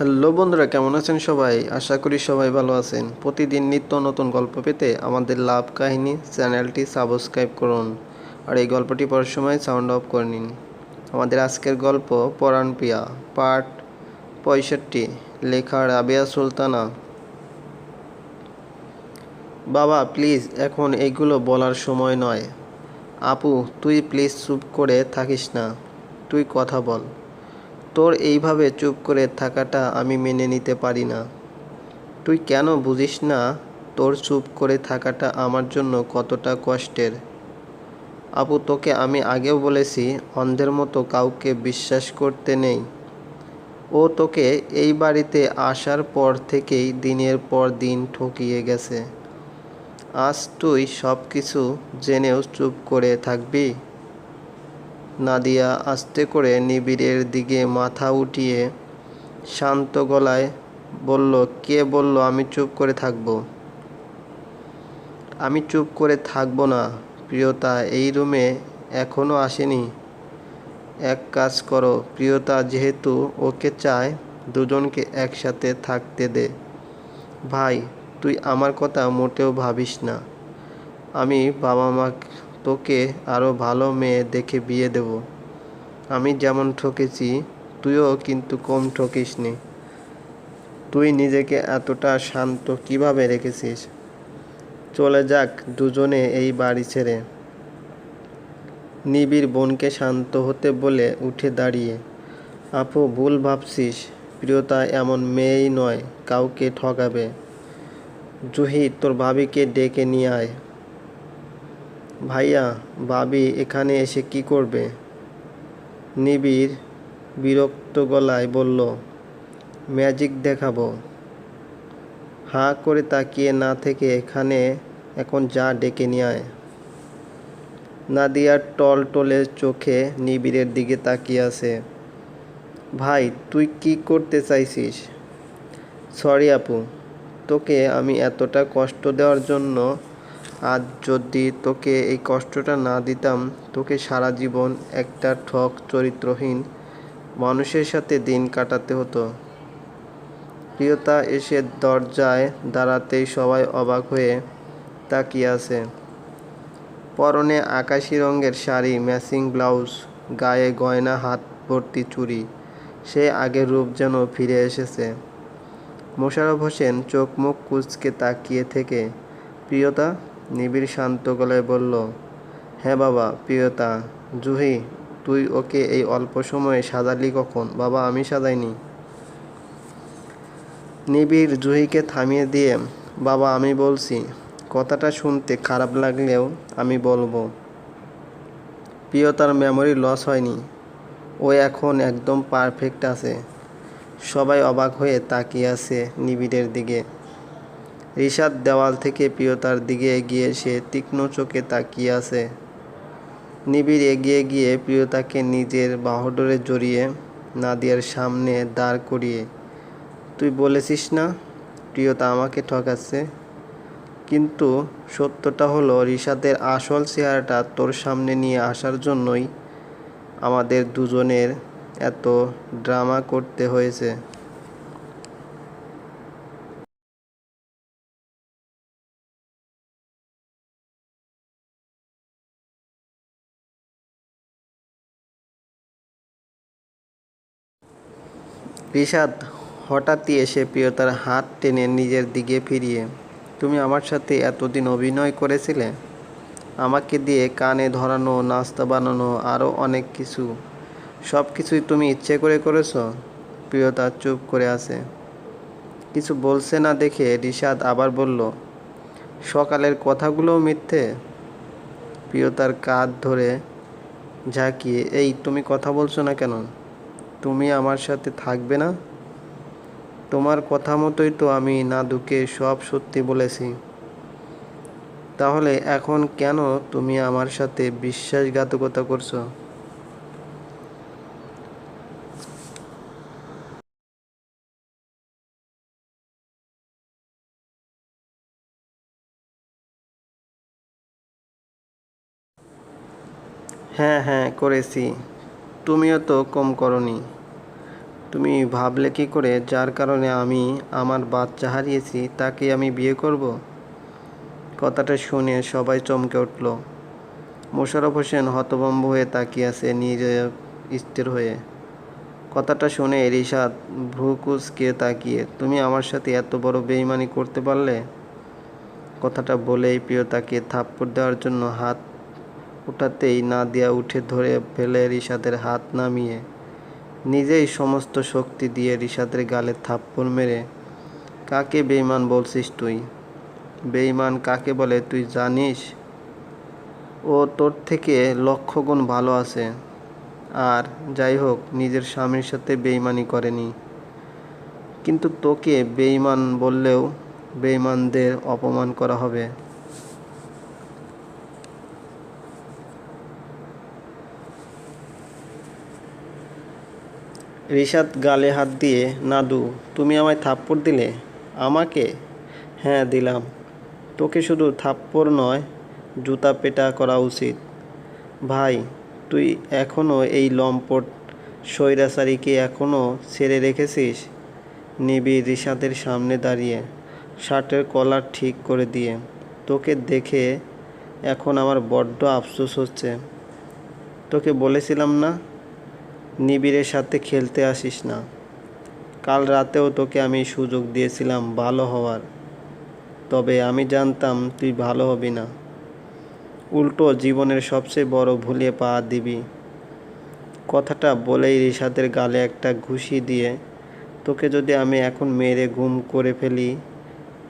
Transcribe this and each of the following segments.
Hello বন্ধুরা, কেমন আছেন সবাই? আশা করি সবাই ভালো আছেন। প্রতিদিন নিত্য নতুন গল্প পেতে আমাদের লাভ কাহিনী চ্যানেলটি সাবস্ক্রাইব করুন আর এই গল্পটি পড়ার সময় সাউন্ড অফ করে নিন। আমাদের আজকের গল্প পরাণ পিয়া পার্ট পঁয়ষট্টি, লেখা রাবেয়া সুলতানা। বাবা প্লিজ এখন এইগুলো বলার সময় নয়। আপু, তুই প্লিজ চুপ করে থাকিস না। তুই কথা বল। তোর এইভাবে চুপ করে থাকাটা আমি মেনে নিতে পারি না। তুই কেন বুঝিস না তোর চুপ করে থাকাটা আমার জন্য কতটা কষ্টের? আপু, তোকে আমি আগেও বলেছি, অন্ধের মতো কাউকে বিশ্বাস করতে নেই। ও তোকে এই বাড়িতে আসার পর থেকেই দিনের পর দিন ঠকিয়ে গেছে। আজ তুই সব কিছু জেনেও চুপ করে থাকবি? নাদিয়া আস্তে করে নিবিড়ের দিকে মাথা উঠিয়ে শান্ত গলায় বলল, কে বলল আমি চুপ করে থাকব? আমি চুপ করে থাকব না, প্রিয়তা, এই রুমে এখনও আসেনি। এক কাজ করো, প্রিয়তা যেহেতু ওকে চায়, দুজনকে একসাথে থাকতে দে। ভাই, তুই আমার কথা মোটেও ভাবিস না। আমি বাবা মা তোকে আরও ভালো মেয়ে দেখে বিয়ে দেব। আমি যেমন ঠকেছি, তুইও কিন্তু কম ঠকিসনি। তুই নিজেকে এতটা শান্ত কীভাবে রেখেছিস? চলে যাক দুজনে এই বাড়ি ছেড়ে। নিবিড় বোনকে শান্ত হতে বলে উঠে দাঁড়িয়ে। আপু, ভুল ভাবছিস। প্রিয়তা এমন মেয়েই নয়, কাউকে ঠকাবে। জুহি, তোর ভাবিকে ডেকে নিয়ে আয়। ভাইয়া, ভাবি এখানে এসে কি করবে? নিবিড় বিরক্ত গলায় বলল, ম্যাজিক দেখাবো। হাঁ করে তাকিয়ে না থেকে এখানে এখন যা ডেকে নিয়ে আয়। টল টলে চোখে নিবিড়ের দিকে তাকিয়ে আছে। ভাই, তুই কি করতে চাইছিস? সরি আপু, তোকে আমি এতটা কষ্ট দেওয়ার জন্য আজ যদি তোকে এই কষ্টটা না দিতাম, তোকে সারা জীবন একটা ঠক চরিত্রহীন মানুষের সাথে দিন কাটাতে হতো। প্রিয়তা এসে দরজায় দাঁড়াতেই সবাই অবাক হয়ে তাকিয়ে আছে। পরনে আকাশি রঙের শাড়ি, ম্যাচিং ব্লাউজ, গায়ে গয়না, হাত ভর্তি চুড়ি, সে আগের রূপ যেন ফিরে এসেছে। মোশারফ হোসেন চোখ মুখ কুচকে তাকিয়ে থেকে, প্রিয়তা নিবিড় শান্ত গলায় বলল হ্যাঁ বাবা, প্রিয়তা, জুহি, তুই ওকে এই অল্প সময়ে সাজালি কখন? বাবা, আমি সাজাইনি। নিবিড় জুহিকে থামিয়ে দিয়ে, বাবা, আমি বলছি, কথাটা শুনতে খারাপ লাগলেও আমি বলব। প্রিয়তার মেমোরি লস হয়নি। ও এখন একদম পারফেক্ট আছে। সবাই অবাক হয়ে তাকিয়ে আছে নিবিড়ের দিকে। রিশাদ দেওয়াল থেকে প্রিয়তার দিকে এগিয়ে এসে তীক্ষ্ণ চোখে তাকিয়ে আছে। নিবিড় এগিয়ে গিয়ে প্রিয়তাকে নিজের বাহুডোরে জড়িয়ে নাদিয়ার সামনে দাঁড় করিয়ে, তুই বলেছিস না প্রিয়তা আমাকে ঠকাচ্ছে? কিন্তু সত্যটা হলো রিশাদের আসল চেহারাটা তোর সামনে নিয়ে আসার জন্যই আমাদের দুজনের এত ড্রামা করতে হয়েছে। রিশাদ হঠাৎই এসে প্রিয়তার হাত টেনে নিজের দিকে ফিরিয়ে, তুমি আমার সাথে এতদিন অভিনয় করেছিলে? আমাকে দিয়ে কানে ধরানো, নাস্তা বানানো আরও অনেক কিছু। সব কিছুই তুমি ইচ্ছে করে করেছ? প্রিয়তা চুপ করে আছে। কিছু বলছে না দেখে রিশাদ আবার বলল, সকালের কথাগুলোও মিথ্যে? প্রিয়তার কাঁধ ধরে ঝাঁকিয়ে, এই তুমি কথা বলছো না কেন? তুমি আমার সাথে থাকবে না? তোমার কথা মতোই তো আমি নাদুকে সব সত্যি বলেছি। তাহলে এখন কেন তুমি আমার সাথে বিশ্বাসঘাতকতা করছ? হ্যাঁ হ্যাঁ করেছি। তুমিও তো কম করনি। তুমি ভাবলে কি করে, যার কারণে আমি আমার বাচ্চা হারিয়েছি, তাকে আমি বিয়ে করব? কথাটা শুনে সবাই চমকে উঠল। মোশাররফ হোসেন হতভম্ব হয়ে তাকিয়ে আছে নিজে স্থির হয়ে। কথাটা শুনে রিশাদ ভ্রুকুচকে তাকিয়ে, তুমি আমার সাথে এত বড় বেইমানি করতে পারলে? কথাটা বলেই প্রিয়তাকে থাপ্পড় দেওয়ার জন্য হাত উঠাতেই নাদিয়া উঠে ধরে ফেলে রিশাদের হাত নামিয়ে। নিজেই সমস্ত শক্তি দিয়ে রিশাদের গালে থাপ্পড় মেরে, কাকে বেইমান বলছিস তুই? বেইমান কাকে বলে? তুই জানিস? ও তোর থেকে লক্ষ গুণ ভালো আছে। আর যাই হোক, নিজের স্বামীর সাথে বেইমানি করেনি। কিন্তু তোকে বেইমান বললেও বেইমানদের অপমান করা হবে। রিশাদ গালে হাত দিয়ে, নাদু, তুমি আমায় থাপ্পড় দিলে? আমাকে? হ্যাঁ দিলাম। তোকে শুধু থাপ্পড় নয়, জুতা পেটা করা উচিত। ভাই, তুই এখনও এই লম্পট স্বৈরাচারীকে এখনও ছেড়ে রেখেছিস? নিবিড় রিশাদের সামনে দাঁড়িয়ে, শার্টের কলার ঠিক করে দিয়ে। তোকে দেখে এখন আমার বড্ড আফসোস হচ্ছে। তোকে বলেছিলাম না নিবিড়ের সাথে খেলতে আসিস না। কাল রাতেও তোকে আমি সুযোগ দিয়েছিলাম ভালো হওয়ার। তবে আমি জানতাম তুই ভালো হবি না। উল্টো জীবনের সবচেয়ে বড় ভুলে পা দিবি। কথাটা বলেই রিশাদের গালে একটা ঘুষি দিয়ে, তোকে যদি আমি এখন মেরে গুম করে ফেলি,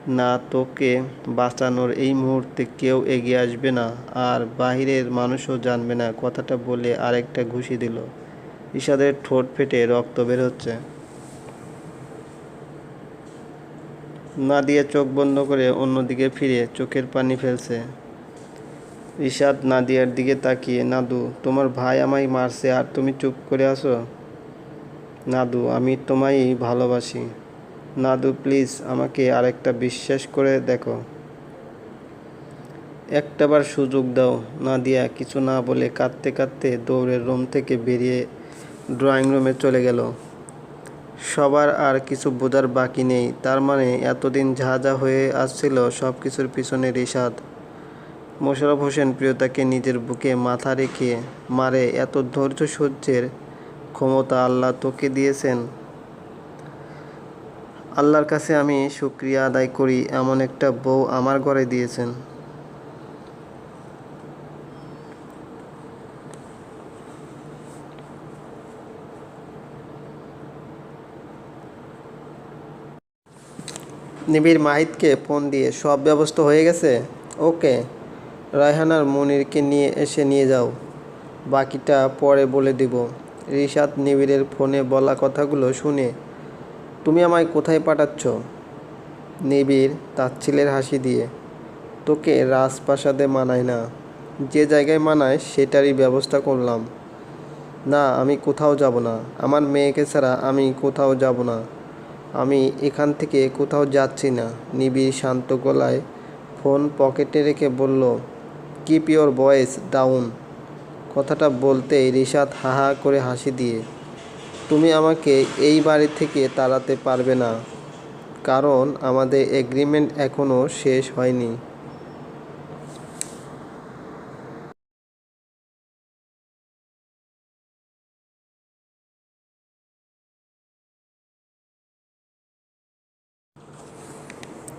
না তোকে বাঁচানোর এই মুহূর্তে কেউ এগিয়ে আসবে না, আর বাহিরের মানুষও জানবে না। কথাটা বলে আরেকটা ঘুষি দিল। ইশাদের ঠোঁট ফেটে রক্ত বের হচ্ছে। না দিয়ে চোখ বন্ধ করে অন্যদিকে ফিরে চোখের পানি ফেলছে। ইশাদ নাদিয়ার দিকে তাকিয়ে, নাদু, তোমার ভাই আমায় মারছে, আর তুমি চুপ করে আছো? নাদু, আমি তোমায়ই ভালোবাসি। নাদু, প্লিজ আমাকে আরেকটা বিশ্বাস করে দেখো। একটাবার সুযোগ দাও, নাদিয়া। কিছু না বলে কাঁদতে কাঁদতে দৌড়ের রুম থেকে বেরিয়ে ড্রয়িং রুমে চলে গেল। সবার আর কিছু বোঝার বাকি নেই, তার মানে এতদিন যা যা হয়ে আসছিল সব কিছুর পিছনে রিশাদ মোশারফ হোসেন প্রিয়তাকে নিজের বুকে মাথা রেখে মারে, এত ধৈর্য সহ্যের ক্ষমতা আল্লাহ তোকে দিয়েছেন। আল্লাহর কাছে আমি শুক্রিয়া আদায় করি, এমন একটা বউ আমার ঘরে দিয়েছেন। নিবিড় মাহিতকে ফোন দিয়ে সব ব্যবস্থা হয়ে গেছে? ওকে, রায়হানার মনিরকে নিয়ে এসে নিয়ে যাও। বাকিটা পরে বলে দিব। রিশাদ নিবিড়ের ফোনে বলা কথাগুলো শুনে, তুমি আমায় কোথায় পাঠাচ্ছ? নিবিড় তাচ্ছিলের হাসি দিয়ে, তোকে রাজপ্রাসাদে মানায় না। যে জায়গায় মানায় সেটারই ব্যবস্থা করলাম। না, আমি কোথাও যাব না। আমার মেয়েকে ছাড়া আমি কোথাও যাব না। আমি এখান থেকে কোথাও যাচ্ছি না। নিবিড় শান্ত গলায় ফোন পকেটে রেখে বলল কিপ ইওর ভয়েস ডাউন কথাটা বলতেই রিশাদ হা হা করে হাসি দিয়ে, তুমি আমাকে এই বাড়ি থেকে তাড়াতে পারবে না। কারণ আমাদের এগ্রিমেন্ট এখনও শেষ হয়নি।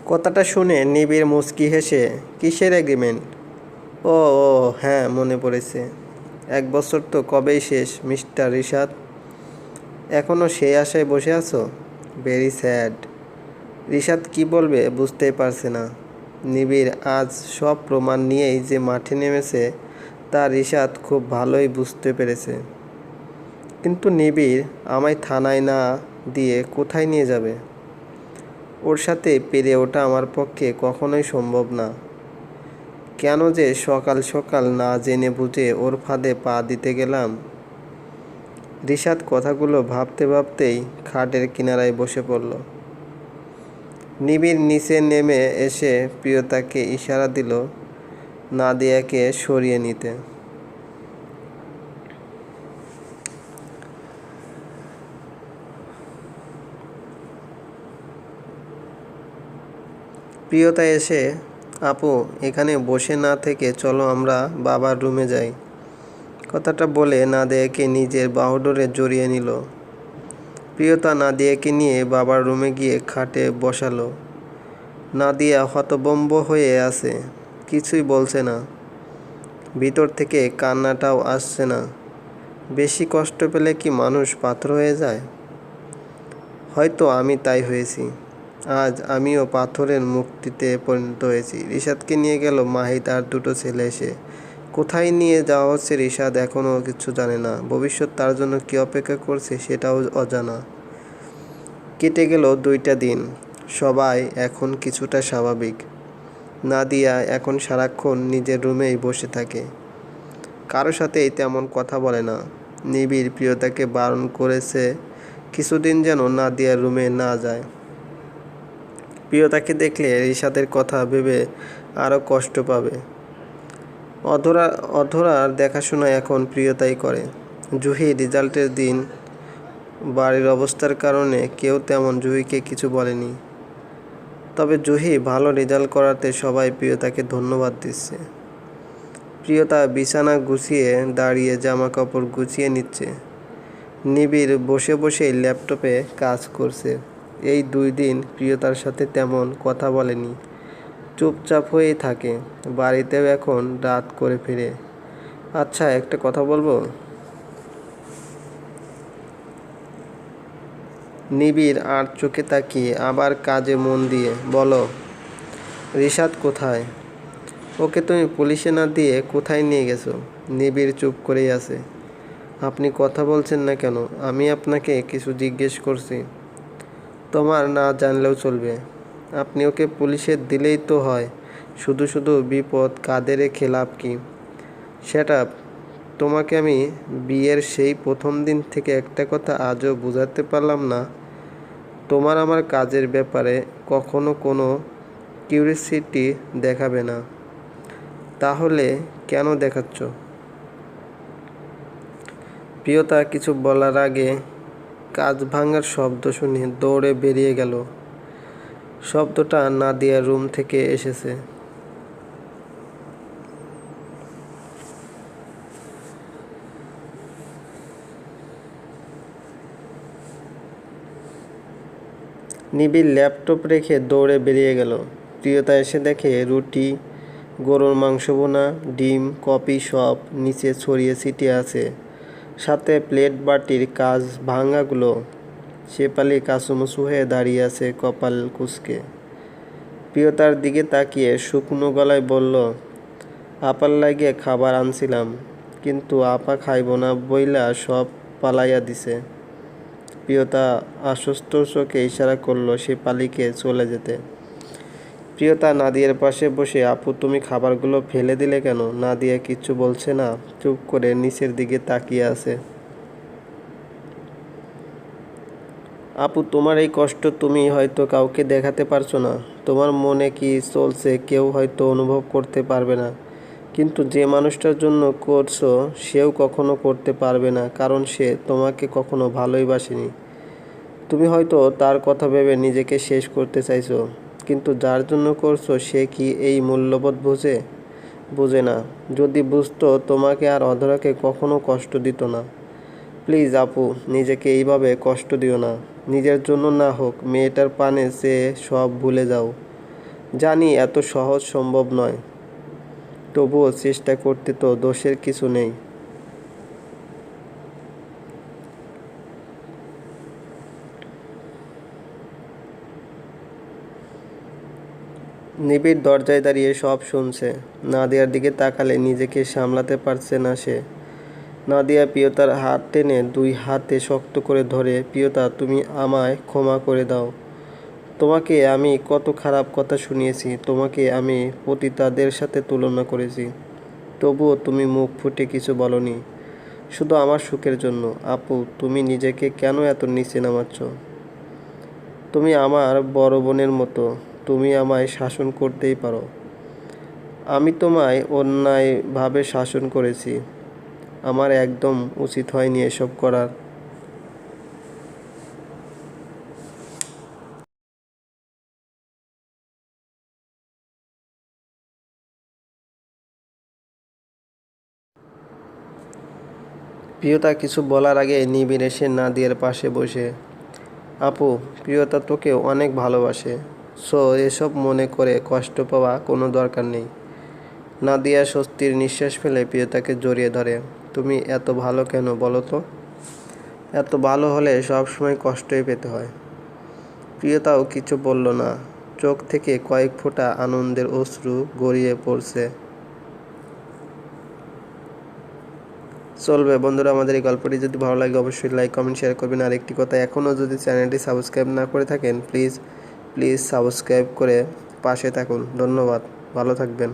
কথাটা শুনে নিবিড় মুচকি হেসে, কিসের এগ্রিমেন্ট ও ও হ্যাঁ মনে পড়েছে। এক বছর তো কবেই শেষ, মিস্টার রিশাদ? এখনও সেই আশায় বসে আছো? ভেরি স্যাড রিশাদ কি বলবে বুঝতেই পারছে না। নিবিড় আজ সব প্রমাণ নিয়েই যে মাঠে নেমেছে, তা রিশাদ খুব ভালোই বুঝতে পেরেছে। কিন্তু নিবিড় আমায় থানায় না দিয়ে কোথায় নিয়ে যাবে? ওর সাথে পেরে ওঠা আমার পক্ষে কখনোই সম্ভব না। কেন যে সকাল সকাল না জেনে বুঝে ওর ফাঁদে পা দিতে গেলাম। রিশাদ কথাগুলো ভাবতে ভাবতেই খাটের কিনারায় বসে পড়ল। নিবিড় নিচে নেমে এসে প্রিয়তাকে ইশারা দিল, নাদিয়াকে সরিয়ে নিতে। প্রিয়তা এসে, আপু, এখানে বসে না থেকে চলো আমরা বাবার রুমে যাই। কথাটা বলে নাদিয়াকে নিজের বাহুডোরে জড়িয়ে নিল। প্রিয়তা নাদিয়াকে নিয়ে বাবার রুমে গিয়ে খাটে বসালো। নাদিয়া হতবম্ব হয়ে আছে, কিছুই বলছে না। ভিতর থেকে কান্নাটাও আসছে না। বেশি কষ্ট পেলে কি মানুষ পাথর হয়ে যায়? হয়তো আমি তাই হয়েছি। আজ আমিও পাথরের মুক্তিতে পরিণত হয়েছি। রিশাদকে নিয়ে গেল মাহি তার দুটো ছেলে এসে। কোথায় নিয়ে যাওয়া হচ্ছে রিশাদ এখনও কিছু জানে না। ভবিষ্যৎ তার জন্য কী অপেক্ষা করছে সেটাও অজানা। কেটে গেল দুইটা দিন। সবাই এখন কিছুটা স্বাভাবিক। নাদিয়া এখন সারাক্ষণ নিজের রুমেই বসে থাকে। কারও সাথেই তেমন কথা বলে না। নিবিড় প্রিয়তাকে বারণ করেছে, কিছুদিন যেন নাদিয়ার রুমে না যায়। প্রিয়তাকে দেখলে রিশাদের কথা ভেবে আরও কষ্ট পাবে। অধরা, অধরার দেখাশোনা এখন প্রিয়তাই করে। জুহি রেজাল্টের দিন বাড়ির অবস্থার কারণে কেউ তেমন জুহিকে কিছু বলেনি। তবে জুহি ভালো রেজাল্ট করাতে সবাই প্রিয়তাকে ধন্যবাদ দিচ্ছে। প্রিয়তা বিছানা গুছিয়ে দাঁড়িয়ে জামা কাপড় গুছিয়ে নিচ্ছে। নিবিড় বসে বসেই ল্যাপটপে কাজ করছে। এই দুই দিন প্রিয়তার সাথে তেমন কথা বলেনি। চুপচাপ হয়েই থাকে, বাড়িতেও এখন রাত করে ফিরে। আচ্ছা একটা কথা বলব? নিবিড় আর চোখে তাকিয়ে আবার কাজে মন দিয়ে বলো, রিশাদ কোথায়? ওকে তুমি পুলিশে না দিয়ে কোথায় নিয়ে গেছো? নিবিড় চুপ করেই আছে। আপনি কথা বলছেন না কেন? আমি আপনাকে কিছু জিজ্ঞেস করছি। তোমার না জানলেও চলবে। আপনি ওকে পুলিশে দিলেই তো হয়। শুধু শুধু বিপদ কাঁধে রেখে লাভ কি সেটা তোমাকে আমি বিয়ের সেই প্রথম দিন থেকে একটা কথা আজও বোঝাতে পারলাম না। তোমার আমার কাজের ব্যাপারে কখনো কোনো কিউরিসিটি দেখাবে না। তাহলে কেন দেখাচ্ছ? প্রিয়তা, কিছু বলার আগে কাজ ভাঙার শব্দ শুনে দৌড়ে বেরিয়ে গেল। শব্দটা নাদিয়ার রুম থেকে এসেছে। নিবিড় ল্যাপটপ রেখে দৌড়ে বেরিয়ে গেল। প্রিয়তা এসে দেখে রুটি, গরুর মাংস বোনা, ডিম কপি সব নিচে ছড়িয়ে ছিটিয়ে আছে। সাথে প্লেট বাটির কাজ ভাঙাগুলো। শেপালি কাসুমুসু হয়ে দাঁড়িয়ে আছে কপাল কুচকে। প্রিয়তার দিকে তাকিয়ে শুকনো গলায় বলল, আপার লাগিয়ে খাবার আনছিলাম, কিন্তু আপা খাইব না বইলা সব পালাইয়া দিছে। প্রিয়তা আশ্বস্ত চোখে ইশারা করল সে পালিকে চলে যেতে। প্রিয়তা নাদিয়ার পাশে বসে, আপু, তুমি খাবারগুলো ফেলে দিলে কেন? নাদিয়া কিচ্ছু বলছে না, চুপ করে নিচের দিকে তাকিয়ে আছে। আপু, তোমার এই কষ্ট তুমি হয়তো কাউকে দেখাতে পারছ না। তোমার মনে কি চলছে কেউ হয়তো অনুভব করতে পারবে না। কিন্তু যে মানুষটার জন্য করছ, সেও কখনো করতে পারবে না, কারণ সে তোমাকে কখনো ভালোই বাসেনি। তুমি হয়তো তার কথা ভেবে নিজেকে শেষ করতে চাইছো। কিন্তু যার জন্য করছ সে কি এই মূল্যবোধ বোঝে? বোঝে না। যদি বুঝতো, তোমাকে আর অধরাকে কখনো কষ্ট দিত না। প্লিজ আপু, নিজেকে এইভাবে কষ্ট দিও না। নিজের জন্য না হোক, মেয়েটার পানে সে সব ভুলে যাও। জানি এত সহজ সম্ভব নয়। তবুও চেষ্টা করতে তো দোষের কিছু নেই। নিবিড় দরজায় দাঁড়িয়ে সব শুনছে। নাদিয়ার দিকে তাকালে নিজেকে সামলাতে পারছে না সে। নাদিয়া প্রিয়তার হাত টেনে দুই হাতে শক্ত করে ধরে প্রিয়তা তুমি আমায় ক্ষমা করে দাও। তোমাকে আমি কত খারাপ কথা শুনিয়েছি, তোমাকে আমি পতিতাদের সাথে তুলনা করেছি। তবুও তুমি মুখ ফুটে কিছু বলনি। শুধু আমার সুখের জন্য। আপু, তুমি নিজেকে কেন এত নিচে নামাচ্ছ? তুমি আমার বড় বোনের মতো। তুমি আমায় শাসন করতেই পারো। আমি তোমায় অন্যায়ভাবে শাসন করেছি। আমার একদম উচিত হয়নি এসব করার। প্রিয়তা, কিছু বলার আগে নিবিড় এসে নাদিয়ার পাশে বসে। আপু, প্রিয়তা তোকে অনেক ভালোবাসে। সো এসব মনে করে কষ্ট পাওয়া কোনো দরকার নেই। নাদিয়া স্বস্তির নিঃশ্বাস ফেলে প্রিয়তাকে জড়িয়ে ধরে, তুমি এত ভালো কেন বলো তো? এত ভালো হলে সব সময় কষ্টই পেতে হয়। প্রিয়তাও কিছু বলল না। চোখ থেকে কয়েক ফোঁটা আনন্দের অশ্রু গড়িয়ে পড়ছে। চলবে বন্ধুরা, আমাদের এই গল্পটি যদি ভালো লাগে অবশ্যই লাইক, কমেন্ট, শেয়ার করবেন। আর একটি কথা, এখনও যদি চ্যানেলটি সাবস্ক্রাইব না করে থাকেন, প্লিজ প্লিজ সাবস্ক্রাইব করে পাশে থাকুন। ধন্যবাদ। ভালো থাকবেন।